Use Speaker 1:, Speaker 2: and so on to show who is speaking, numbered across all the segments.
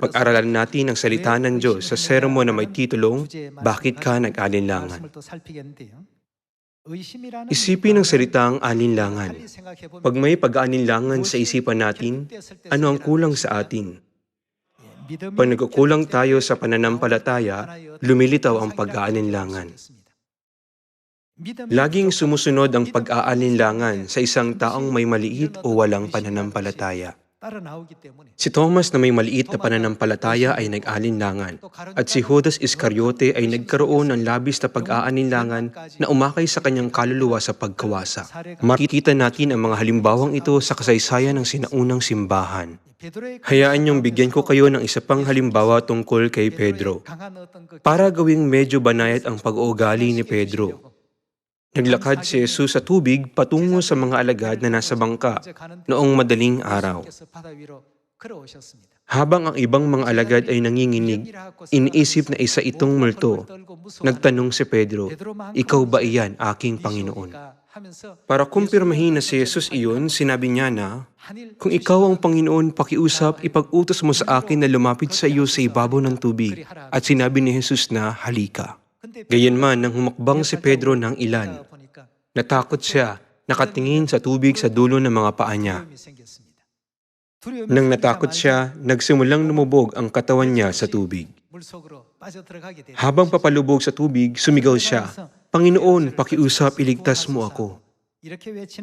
Speaker 1: pag-aralan natin ang salita ng Diyos sa sermon na may titulong, Bakit ka nag-alinlangan? Isipin ang salitang alinlangan. Pag may pag-aalinlangan sa isipan natin, ano ang kulang sa atin? Pag nagkukulang tayo sa pananampalataya, lumilitaw ang pag-aalinlangan. Laging sumusunod ang pag-aalinlangan sa isang taong may maliit o walang pananampalataya. Si Thomas na may maliit na pananampalataya ay nag-alinlangan at si Judas Iscariote ay nagkaroon ng labis na pag-aalinlangan na umakay sa kanyang kaluluwa sa pagkawasa. Makikita natin ang mga halimbawang ito sa kasaysayan ng sinaunang simbahan. Hayaan niyong bigyan ko kayo ng isa pang halimbawa tungkol kay Pedro. Para gawing medyo banayad ang pag-uugali ni Pedro, Naglakad si Jesus sa tubig patungo sa mga alagad na nasa bangka noong madaling araw. Habang ang ibang mga alagad ay nanginginig, iniisip na isa itong multo. Nagtanong si Pedro, Ikaw ba iyan, aking Panginoon? Para kumpirmahin na si Jesus iyon, sinabi niya na, Kung ikaw ang Panginoon, pakiusap, ipag-utos mo sa akin na lumapit sa iyo sa ibabaw ng tubig. At sinabi ni Jesus na, Halika. Gayunman, nang humakbang si Pedro ng ilan, natakot siya, nakatingin sa tubig sa dulo ng mga paa niya. Nang natakot siya, nagsimulang lumubog ang katawan niya sa tubig. Habang papalubog sa tubig, sumigaw siya, Panginoon, pakiusap, iligtas mo ako.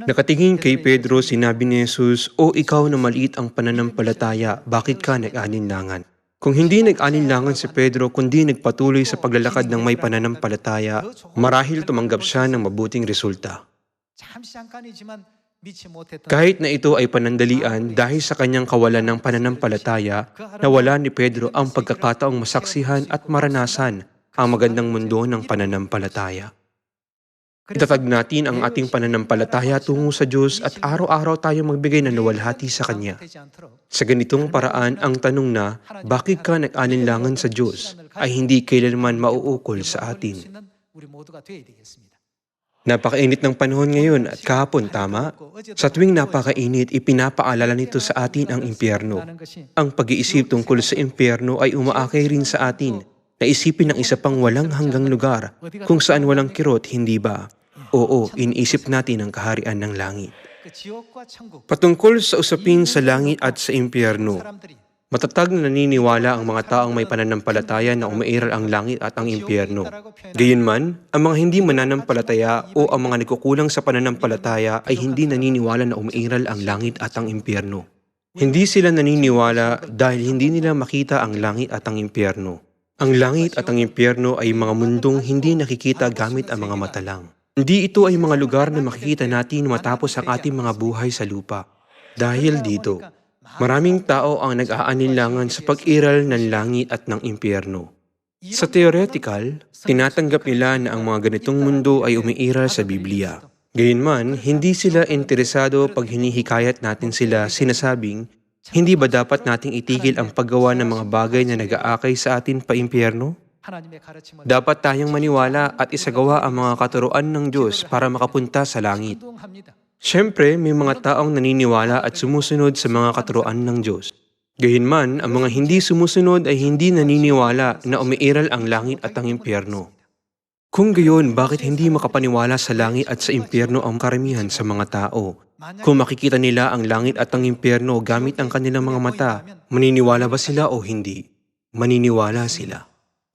Speaker 1: Nakatingin kay Pedro, sinabi ni Jesus, O ikaw na maliit ang pananampalataya, bakit ka nag-alinlangan? Kung hindi nag-alinlangan si Pedro, kundi nagpatuloy sa paglalakad ng may pananampalataya, marahil tumanggap siya ng mabuting resulta. Kahit na ito ay panandalian dahil sa kanyang kawalan ng pananampalataya, nawala ni Pedro ang pagkakataong masaksihan at maranasan ang magandang mundo ng pananampalataya. Itatag natin ang ating pananampalataya tungo sa Diyos at araw-araw tayo magbigay ng nawalhati sa Kanya. Sa ganitong paraan, ang tanong na, bakit ka nag-alinlangan sa Diyos, ay hindi kailanman mauukol sa atin. Napakainit ng panahon ngayon at kahapon, tama? Sa tuwing napakainit, ipinapaalala nito sa atin ang impyerno. Ang pag-iisip tungkol sa impyerno ay umaakay rin sa atin na isipin ng isa pang walang hanggang lugar kung saan walang kirot, hindi ba? Oo, iniisip natin ang kaharian ng langit. Patungkol sa usapin sa langit at sa impyerno, matatag na naniniwala ang mga taong may pananampalataya na umairal ang langit at ang impyerno. Gayunman, ang mga hindi mananampalataya o ang mga nagkukulang sa pananampalataya ay hindi naniniwala na umairal ang langit at ang impyerno. Hindi sila naniniwala dahil hindi nila makita ang langit at ang impyerno. Ang langit at ang impyerno ay mga mundong hindi nakikita gamit ang mga mata lang. Hindi ito ay mga lugar na makikita natin matapos ang ating mga buhay sa lupa. Dahil dito, maraming tao ang nag-aanilangan sa pag-iral ng langit at ng impyerno. Sa theoretical, tinatanggap nila na ang mga ganitong mundo ay umiiral sa Biblia. Gayunman, hindi sila interesado pag hinihikayat natin sila sinasabing, hindi ba dapat nating itigil ang paggawa ng mga bagay na nag-aakay sa atin pa impyerno? Dapat tayong maniwala at isagawa ang mga katuruan ng Diyos para makapunta sa langit. Siyempre, may mga taong naniniwala at sumusunod sa mga katuruan ng Diyos. Gayunman, ang mga hindi sumusunod ay hindi naniniwala na umiiral ang langit at ang impyerno. Kung gayon, bakit hindi makapaniwala sa langit at sa impyerno ang karamihan sa mga tao? Kung makikita nila ang langit at ang impyerno gamit ang kanilang mga mata, maniniwala ba sila o hindi? Maniniwala sila.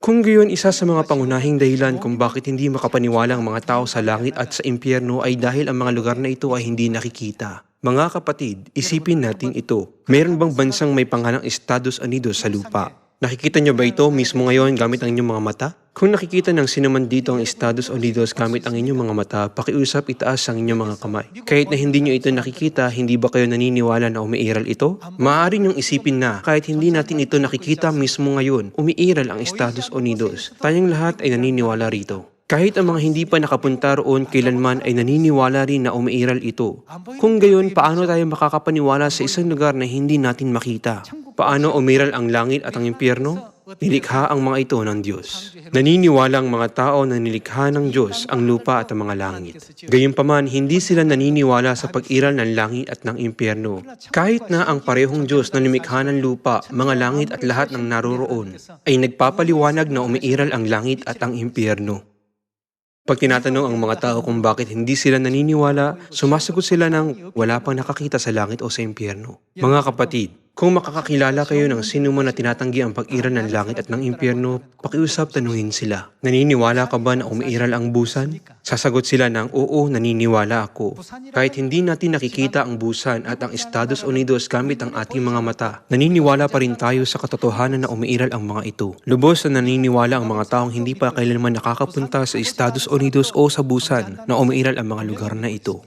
Speaker 1: Kung gayon, isa sa mga pangunahing dahilan kung bakit hindi makapaniwala ang mga tao sa langit at sa impyerno ay dahil ang mga lugar na ito ay hindi nakikita. Mga kapatid, isipin natin ito. Meron bang bansang may pangalang Estados Unidos sa lupa? Nakikita niyo ba ito mismo ngayon gamit ang inyong mga mata? Kung nakikita ng sinuman dito ang Estados Unidos gamit ang inyong mga mata, pakiusap itaas ang inyong mga kamay. Kahit na hindi niyo ito nakikita, hindi ba kayo naniniwala na umiiral ito? Maaari niyong isipin na kahit hindi natin ito nakikita mismo ngayon, umiiral ang Estados Unidos. Tayong lahat ay naniniwala rito. Kahit ang mga hindi pa nakapunta roon kailanman ay naniniwala rin na umiiral ito. Kung gayon, paano tayo makakapaniwala sa isang lugar na hindi natin makita? Paano umiral ang langit at ang impyerno? Nilikha ang mga ito ng Diyos. Naniniwala ang mga tao na nilikha ng Diyos ang lupa at ang mga langit. Gayunpaman, hindi sila naniniwala sa pag-iral ng langit at ng impyerno. Kahit na ang parehong Diyos na nimikha ng lupa, mga langit at lahat ng naroroon, ay nagpapaliwanag na umiiral ang langit at ang impyerno. Pag tinatanong ang mga tao kung bakit hindi sila naniniwala, sumasagot sila ng wala pang nakakita sa langit o sa impyerno. Mga kapatid, kung makakakilala kayo ng sino man na tinatanggi ang pag-iral ng langit at ng impyerno, pakiusap tanungin sila. Naniniwala ka ba na umiiral ang busan? Sasagot sila ng oo, naniniwala ako. Kahit hindi natin nakikita ang busan at ang Estados Unidos gamit ang ating mga mata, naniniwala pa rin tayo sa katotohanan na umiiral ang mga ito. Lubos na naniniwala ang mga taong hindi pa kailanman nakakapunta sa Estados Unidos o sa busan na umiiral ang mga lugar na ito.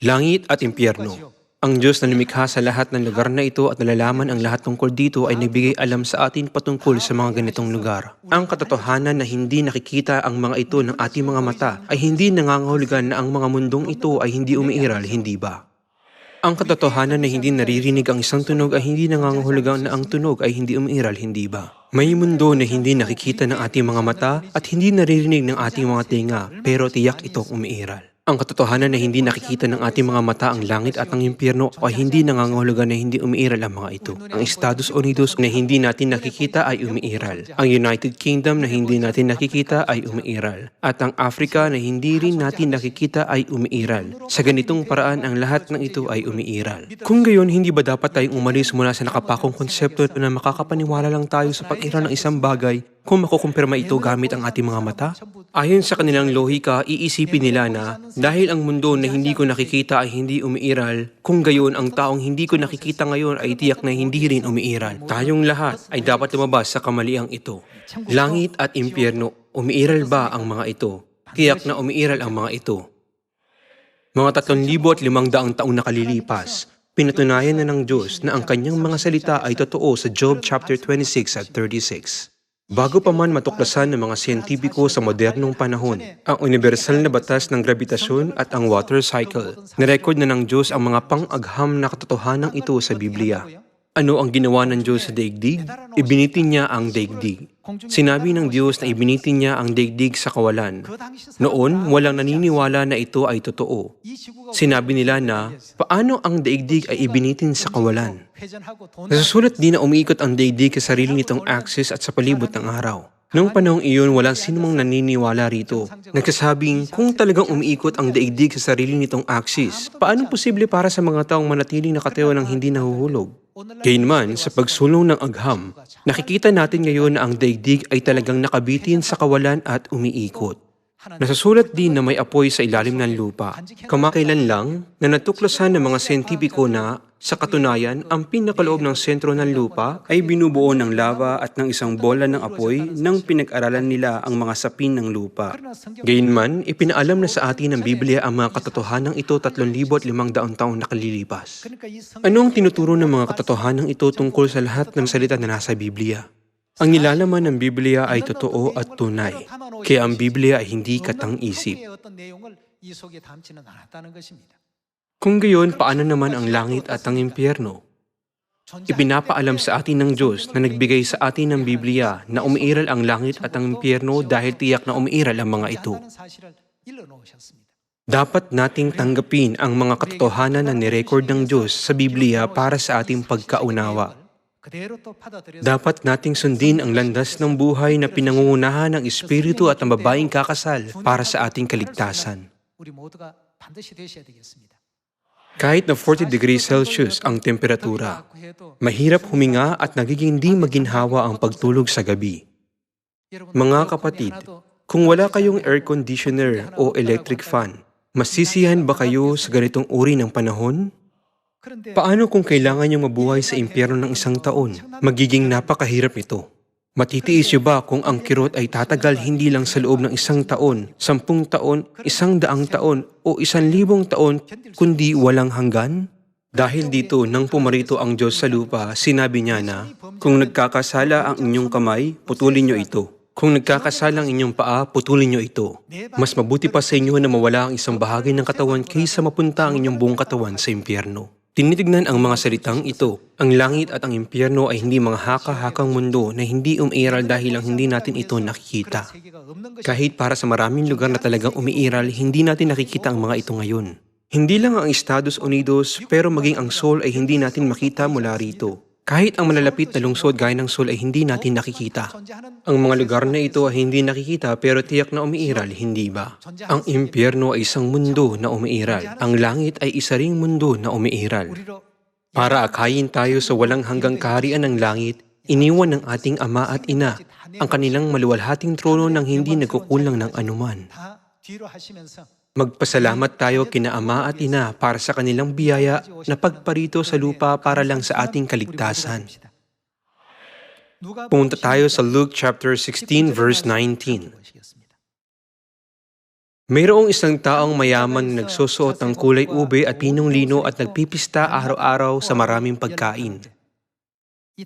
Speaker 1: Langit at impyerno. Ang Diyos na lumikha sa lahat ng lugar na ito at nalalaman ang lahat tungkol dito ay nagbigay alam sa atin patungkol sa mga ganitong lugar. Ang katotohanan na hindi nakikita ang mga ito ng ating mga mata ay hindi nangangahulugan na ang mga mundong ito ay hindi umiiral, hindi ba? Ang katotohanan na hindi naririnig ang isang tunog ay hindi nangangahulugan na ang tunog ay hindi umiiral, hindi ba? May mundo na hindi nakikita ng ating mga mata at hindi naririnig ng ating mga tinga, pero tiyak itong umiiral. Ang katotohanan na hindi nakikita ng ating mga mata ang langit at ang impyerno ay hindi nangangahulugan na hindi umiiral ang mga ito. Ang Estados Unidos na hindi natin nakikita ay umiiral. Ang United Kingdom na hindi natin nakikita ay umiiral. At ang Africa na hindi rin natin nakikita ay umiiral. Sa ganitong paraan ang lahat ng ito ay umiiral. Kung gayon, hindi ba dapat tayong umalis mula sa nakapakong konsepto na makakapaniwala lang tayo sa pag-iral ng isang bagay kung makukumpirma ito gamit ang ating mga mata? Ayon sa kanilang lohika, iisipin nila na dahil ang mundo na hindi ko nakikita ay hindi umiiral, kung gayon ang taong hindi ko nakikita ngayon ay tiyak na hindi rin umiiral. Tayong lahat ay dapat lumabas sa kamaliang ito. Langit at impyerno, umiiral ba ang mga ito? Tiyak na umiiral ang mga ito. Mga 3,500 taong nakalilipas, pinatunayan na ng Diyos na ang kanyang mga salita ay totoo sa Job chapter 26 at 36. Bago pa man matuklasan ng mga siyentipiko sa modernong panahon, ang universal na batas ng grabitasyon at ang water cycle, nirecord na ng Diyos ang mga pang-agham na katotohanan ito sa Biblia. Ano ang ginawa ng Diyos sa daigdig? Ibinitin niya ang daigdig. Sinabi ng Diyos na ibinitin niya ang daigdig sa kawalan. Noon, walang naniniwala na ito ay totoo. Sinabi nila na, paano ang daigdig ay ibinitin sa kawalan? Nasusulat din na umiikot ang daigdig sa sarili nitong axis at sa palibot ng araw. Noong panahong iyon, walang sinumang naniniwala rito. Nagsasabing, kung talagang umiikot ang daigdig sa sarili nitong axis, paano posible para sa mga taong manatiling nakatayo ng hindi nahuhulog? Gayunman, sa pagsulong ng agham, nakikita natin ngayon na ang daigdig ay talagang nakabitin sa kawalan at umiikot. Nasusulat din na may apoy sa ilalim ng lupa. Kamakailan lang na natuklasan ng mga sentipiko na, sa katunayan, ang pinakaloob ng sentro ng lupa ay binubuo ng lava at ng isang bola ng apoy nang pinag-aralan nila ang mga sapin ng lupa. Gayunman, ipinaalam na sa atin ng Biblia ang mga katotohanan ito 3,500 taong nakalilipas. Ano ang tinuturo ng mga katotohanan ito tungkol sa lahat ng salita na nasa Biblia? Ang nilalaman ng Biblia ay totoo at tunay, kaya ang Biblia ay hindi katang-isip. Kung gayon, paano naman ang langit at ang impyerno? Ipinapaalam sa atin ng Diyos na nagbigay sa atin ng Biblia na umiiral ang langit at ang impyerno dahil tiyak na umiiral ang mga ito. Dapat nating tanggapin ang mga katotohanan na nirecord ng Diyos sa Biblia para sa ating pagkaunawa. Dapat nating sundin ang landas ng buhay na pinangungunahan ng Espiritu at ang babaeng kakasal para sa ating kaligtasan. Kahit na 40 degrees Celsius ang temperatura, mahirap huminga at nagiging di maginhawa ang pagtulog sa gabi. Mga kapatid, kung wala kayong air conditioner o electric fan, masisiyahan ba kayo sa ganitong uri ng panahon? Paano kung kailangan niyong mabuhay sa impyerno ng isang taon? Magiging napakahirap ito. Matitiis niyo ba kung ang kirot ay tatagal hindi lang sa loob ng isang taon, sampung taon, isang daang taon, o isang libong taon, kundi walang hanggan? Dahil dito, nang pumarito ang Diyos sa lupa, sinabi niya na, Kung nagkakasala ang inyong kamay, putulin niyo ito. Kung nagkakasala ang inyong paa, putulin niyo ito. Mas mabuti pa sa inyo na mawala ang isang bahagi ng katawan kaysa mapunta ang inyong buong katawan sa impyerno. Tinitignan ang mga salitang ito. Ang langit at ang impyerno ay hindi mga haka-hakang mundo na hindi umiiral dahil lang hindi natin ito nakikita. Kahit para sa maraming lugar na talagang umiiral, hindi natin nakikita ang mga ito ngayon. Hindi lang ang Estados Unidos, pero maging ang Seoul ay hindi natin makita mula rito. Kahit ang malalapit na lungsod gaya ng Seoul ay hindi natin nakikita. Ang mga lugar na ito ay hindi nakikita pero tiyak na umiiral, hindi ba? Ang impyerno ay isang mundo na umiiral. Ang langit ay isa ring mundo na umiiral. Para akayin tayo sa walang hanggang kaharian ng langit, iniwan ng ating ama at ina ang kanilang maluwalhating trono nang hindi nagkukulang ng anuman. Magpasalamat tayo kina ama at ina para sa kanilang biyaya na pagparito sa lupa para lang sa ating kaligtasan. Pumunta tayo sa Luke chapter 16 verse 19. Mayroong isang taong mayaman na nagsusuot ng kulay ube at pinong lino at nagpipista araw-araw sa maraming pagkain.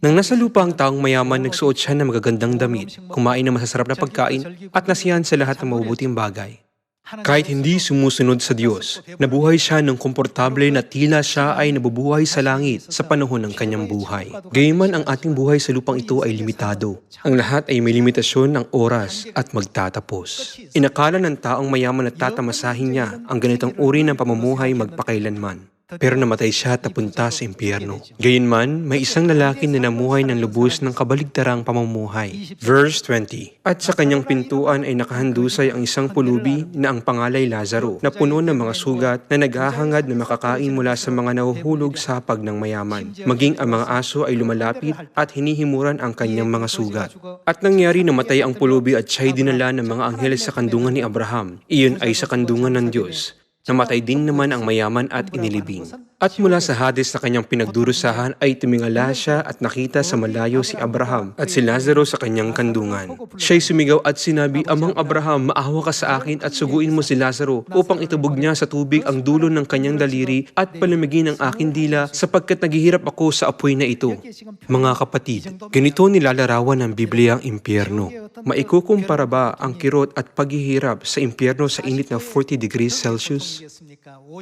Speaker 1: Nang nasa lupa ang taong mayaman, nagsuot siya ng magagandang damit, kumain ng masasarap na pagkain at nasiyahan sa lahat ng mabubuting bagay. Kahit hindi sumusunod sa Diyos, nabuhay siya ng komportable na tila siya ay nabubuhay sa langit sa panahon ng kanyang buhay. Gayunman ang ating buhay sa lupang ito ay limitado. Ang lahat ay may limitasyon ng oras at magtatapos. Inakala ng taong mayaman na tatamasahin niya ang ganitong uri ng pamumuhay magpakailanman. Pero namatay siya at napunta sa impyerno. Gayunman, may isang lalaki na namuhay ng lubos ng kabaligtarang pamumuhay. Verse 20 At sa kanyang pintuan ay nakahandusay ang isang pulubi na ang pangalay Lazaro, na puno ng mga sugat na naghahangad na makakain mula sa mga nahuhulog sa hapag ng mayaman. Maging ang mga aso ay lumalapit at hinihimuran ang kanyang mga sugat. At nangyari namatay ang pulubi at siya'y dinala ng mga anghel sa kandungan ni Abraham. Iyon ay sa kandungan ng Diyos. Namatay din naman ang mayaman at inilibing. At mula sa Hades na kanyang pinagdurusahan ay tumingala siya at nakita sa malayo si Abraham at si Lazaro sa kanyang kandungan. Siya'y sumigaw at sinabi, Amang Abraham, maawa ka sa akin at suguin mo si Lazaro upang itubog niya sa tubig ang dulo ng kanyang daliri at palamigin ang aking dila sapagkat naghihirap ako sa apoy na ito. Mga kapatid, ganito nilalarawan ng Biblia ang impyerno. Maikukumpara ba ang kirot at paghihirap sa impyerno sa init na 40 degrees Celsius?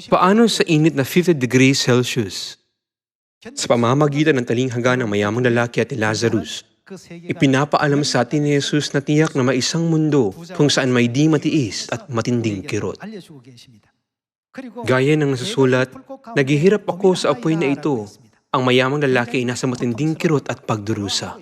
Speaker 1: Paano sa init na 50 degrees Celsius? Sa pamamagitan ng talinghaga ng mayamang lalaki at Lazarus, ipinapaalam sa atin ni Jesus na tiyak na may isang mundo kung saan may di matiis at matinding kirot. Gaya ng nasusulat, naghihirap ako sa apoy na ito. Ang mayamang lalaki ay nasa matinding kirot at pagdurusa.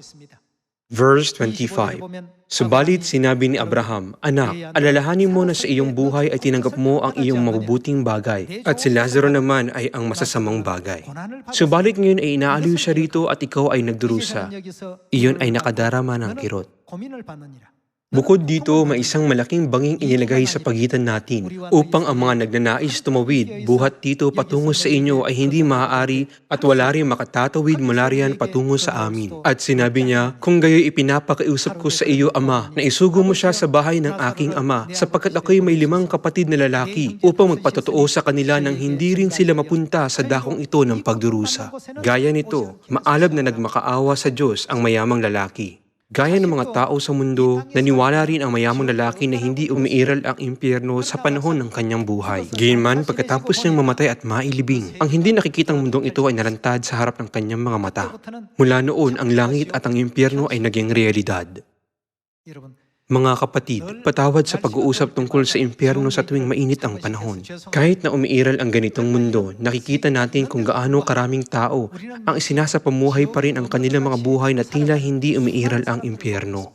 Speaker 1: Verse 25 Subalit sinabi ni Abraham, Anak, alalahanin mo na sa iyong buhay ay tinanggap mo ang iyong mabubuting bagay, at si Lazaro naman ay ang masasamang bagay. Subalit ngayon ay inaaliw siya rito at ikaw ay nagdurusa. Iyon ay nakadarama ng kirot. Bukod dito, may isang malaking banging inilagay sa pagitan natin upang ang mga nagnanais tumawid buhat dito patungo sa inyo ay hindi maaari at wala rin makatatawid mula riyan patungo sa amin. At sinabi niya, kung gayoy ipinapakiusap ko sa iyo, Ama, na isugo mo siya sa bahay ng aking ama sapagkat ako'y may limang kapatid na lalaki upang magpatotoo sa kanila nang hindi rin sila mapunta sa dakong ito ng pagdurusa. Gaya nito, maalab na nagmakaawa sa Diyos ang mayamang lalaki. Gaya ng mga tao sa mundo, naniwala rin ang mayamang lalaki na hindi umiiral ang impyerno sa panahon ng kanyang buhay. Gayunman, pagkatapos niyang mamatay at mailibing, ang hindi nakikitang mundong ito ay narantad sa harap ng kanyang mga mata. Mula noon, ang langit at ang impyerno ay naging realidad. Mga kapatid, patawad sa pag-uusap tungkol sa impyerno sa tuwing mainit ang panahon. Kahit na umiiral ang ganitong mundo, nakikita natin kung gaano karaming tao ang isinasapamuhay pa rin ang kanilang mga buhay na tila hindi umiiral ang impyerno.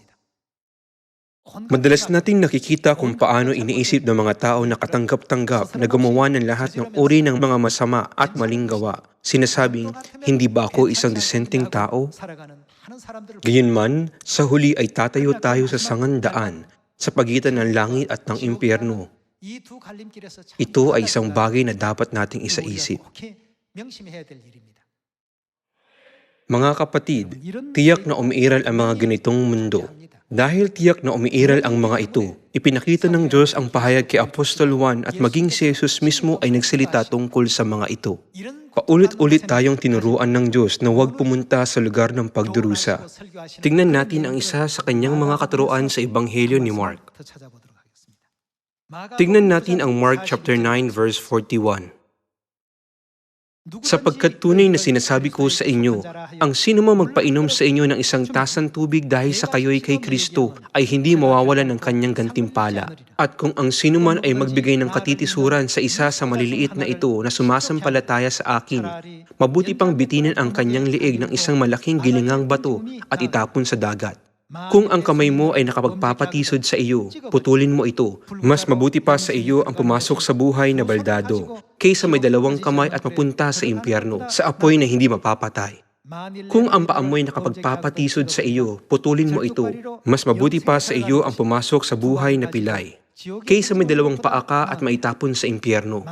Speaker 1: Madalas nating nakikita kung paano iniisip ng mga tao na katanggap-tanggap na gumawa ng lahat ng uri ng mga masama at maling gawa. Sinasabing, hindi ba ako isang disenteng tao? Gayunman, sa huli ay tatayo tayo sa sangandaan sa pagitan ng langit at ng impyerno. Ito ay isang bagay na dapat nating isaisip. Mga kapatid, tiyak na umiiral ang mga ganitong mundo. Dahil tiyak na umiiral ang mga ito, ipinakita ng Diyos ang pahayag kay Apostol Juan at maging si Jesus mismo ay nagsalita tungkol sa mga ito. Paulit-ulit tayong tinuruan ng Diyos na huwag pumunta sa lugar ng pagdurusa. Tingnan natin ang isa sa kanyang mga katuruan sa Ebanghelyo ni Mark. Tingnan natin ang Mark chapter 9 verse 41. Sapagkat tunay na sinasabi ko sa inyo, ang sino mo magpainom sa inyo ng isang tasang tubig dahil sa kayo'y kay Kristo ay hindi mawawalan ng kanyang gantimpala. At kung ang sino man ay magbigay ng katitisuran sa isa sa maliliit na ito na sumasampalataya sa akin, mabuti pang bitinin ang kanyang liig ng isang malaking gilingang bato at itapon sa dagat. Kung ang kamay mo ay nakapagpapatisod sa iyo, putulin mo ito. Mas mabuti pa sa iyo ang pumasok sa buhay na baldado, kaysa may dalawang kamay at mapunta sa impyerno, sa apoy na hindi mapapatay. Kung ang paa mo'y nakapagpapatisod sa iyo, putulin mo ito. Mas mabuti pa sa iyo ang pumasok sa buhay na pilay, kaysa may dalawang paa ka at maitapon sa impyerno.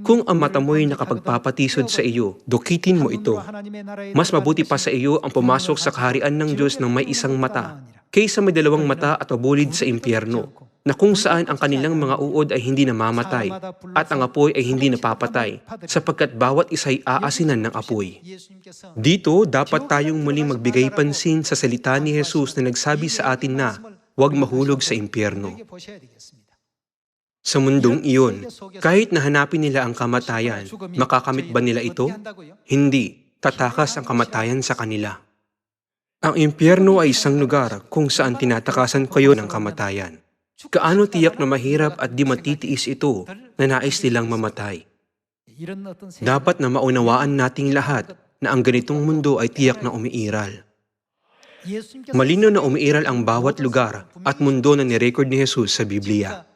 Speaker 1: Kung ang mata mo'y nakapagpapatisod sa iyo, dukitin mo ito. Mas mabuti pa sa iyo ang pumasok sa kaharian ng Diyos ng may isang mata, kaysa may dalawang mata at mabulid sa impyerno, na kung saan ang kanilang mga uod ay hindi namamatay, at ang apoy ay hindi napapatay, sapagkat bawat isa'y aasinan ng apoy. Dito, dapat tayong muling magbigay pansin sa salita ni Jesus na nagsabi sa atin na, huwag mahulog sa impyerno. Sa mundong iyon, kahit nahanapin nila ang kamatayan, makakamit ba nila ito? Hindi. Tatakas ang kamatayan sa kanila. Ang impyerno ay isang lugar kung saan tinatakasan kayo ng kamatayan. Kaano tiyak na mahirap at di matitiis ito na nais nilang mamatay? Dapat na maunawaan nating lahat na ang ganitong mundo ay tiyak na umiiral. Malino na umiiral ang bawat lugar at mundo na nirecord ni Jesus sa Biblia.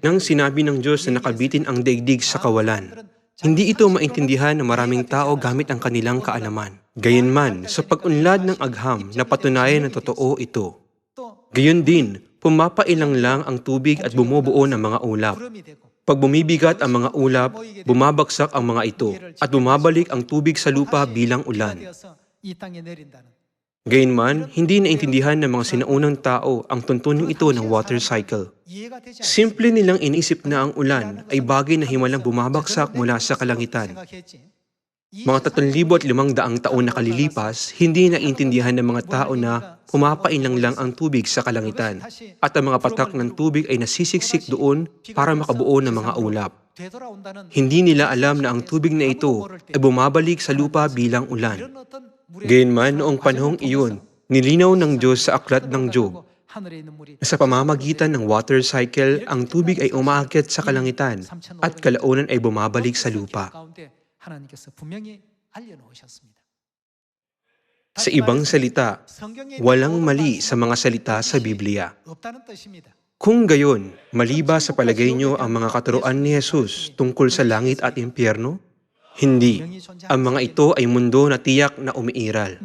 Speaker 1: Nang sinabi ng Diyos na nakabitin ang daigdig sa kawalan, hindi ito maintindihan ng maraming tao gamit ang kanilang kaalaman. Gayunman, sa pag-unlad ng agham, napatunayan na totoo ito. Gayon din, pumapailang lang ang tubig at bumubuo ng mga ulap. Pag bumibigat ang mga ulap, bumabagsak ang mga ito at bumabalik ang tubig sa lupa bilang ulan. Gayunman, hindi naintindihan ng mga sinaunang tao ang tuntuning ito ng water cycle. Simple nilang inisip na ang ulan ay bagay na himalang bumabagsak mula sa kalangitan. Mga 3,500 taon na kalilipas, hindi naintindihan ng mga tao na pumapailang lang ang tubig sa kalangitan at ang mga patak ng tubig ay nasisiksik doon para makabuo ng mga ulap. Hindi nila alam na ang tubig na ito ay bumabalik sa lupa bilang ulan. Gayunman noong panahong iyon, nilinaw ng Diyos sa aklat ng Job sa pamamagitan ng water cycle, ang tubig ay umaakyat sa kalangitan at kalaunan ay bumabalik sa lupa. Sa ibang salita, walang mali sa mga salita sa Biblia. Kung gayon, mali ba sa palagay nyo ang mga katuruan ni Jesus tungkol sa langit at impyerno? Hindi. Ang mga ito ay mundo na tiyak na umiiral.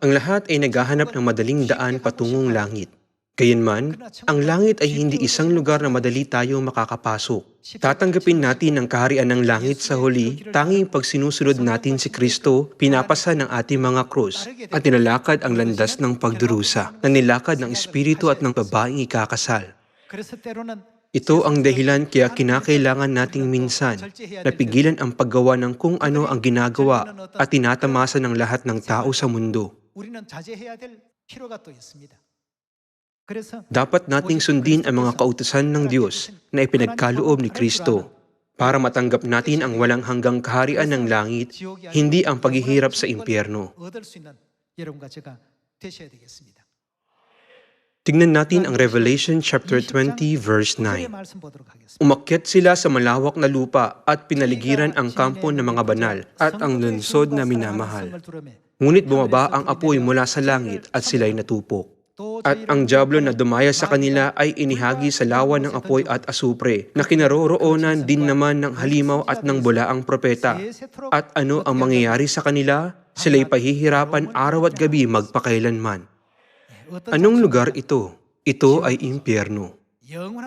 Speaker 1: Ang lahat ay naghahanap ng madaling daan patungong langit. Gayunman, ang langit ay hindi isang lugar na madali tayo makakapasok. Tatanggapin natin ang kaharian ng langit sa huli, tanging pag sinusunod natin si Kristo, pinapasa ng ating mga krus, at nilalakad ang landas ng pagdurusa, na nilakad ng Espiritu at ng babaeng ikakasal. Ito ang dahilan kaya kinakailangan nating minsan napigilan ang paggawa ng kung ano ang ginagawa at tinatamasa ng lahat ng tao sa mundo. Dapat nating sundin ang mga kautusan ng Diyos na ipinagkaloob ni Kristo para matanggap natin ang walang hanggang kaharian ng langit, hindi ang paghihirap sa impyerno. Tingnan natin ang Revelation chapter 20 verse 9. Umakyat sila sa malawak na lupa at pinaligiran ang kampo ng mga banal at ang lunsod na minamahal. Ngunit bumaba ang apoy mula sa langit at sila'y natupok. At ang Diablo na dumaya sa kanila ay inihagi sa lawa ng apoy at asupre, na kinaroroonan din naman ng halimaw at ng bulaang propeta. At ano ang mangyayari sa kanila? Sila'y pahihirapan araw at gabi magpakailanman. Anong lugar ito? Ito ay impyerno.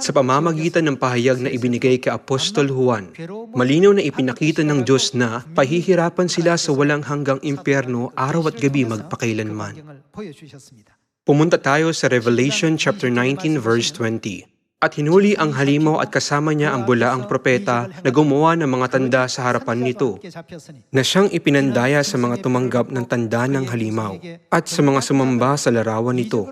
Speaker 1: Sa pamamagitan ng pahayag na ibinigay kay Apostol Juan, malinaw na ipinakita ng Diyos na pahihirapan sila sa walang hanggang impyerno araw at gabi magpakailanman. Pumunta tayo sa Revelation chapter 19 verse 20. At hinuli ang halimaw at kasama niya ang bulaang propeta na gumawa ng mga tanda sa harapan nito, na siyang ipinandaya sa mga tumanggap ng tanda ng halimaw at sa mga sumamba sa larawan nito.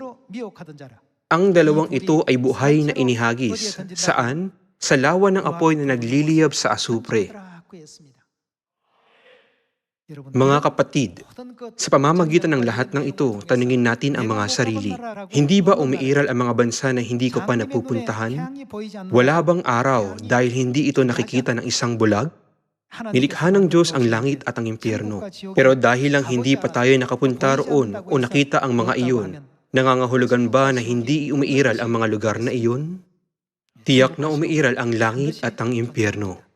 Speaker 1: Ang dalawang ito ay buhay na inihagis. Saan? Sa lawa ng apoy na nagliliyab sa asupre. Mga kapatid, sa pamamagitan ng lahat ng ito, tanungin natin ang mga sarili. Hindi ba umiiral ang mga bansa na hindi ko pa napupuntahan? Wala bang araw dahil hindi ito nakikita ng isang bulag? Nilikha ng Diyos ang langit at ang impyerno. Pero dahil lang hindi pa tayo nakapunta roon o nakita ang mga iyon, nangangahulugan ba na hindi umiiral ang mga lugar na iyon? Tiyak na umiiral ang langit at ang impyerno.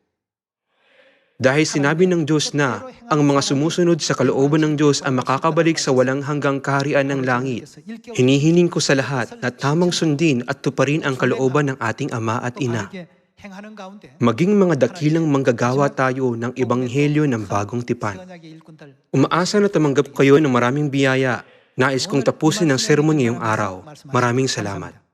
Speaker 1: Dahil sinabi ng Diyos na ang mga sumusunod sa kalooban ng Diyos ang makakabalik sa walang hanggang kaharian ng langit, hinihiling ko sa lahat na tamang sundin at tuparin ang kalooban ng ating Ama at Ina. Maging mga dakilang manggagawa tayo ng ebanghelyo ng bagong tipan. Umaasa na tumanggap kayo ng maraming biyaya. Nais kong tapusin ang sermon ngayong araw. Maraming salamat.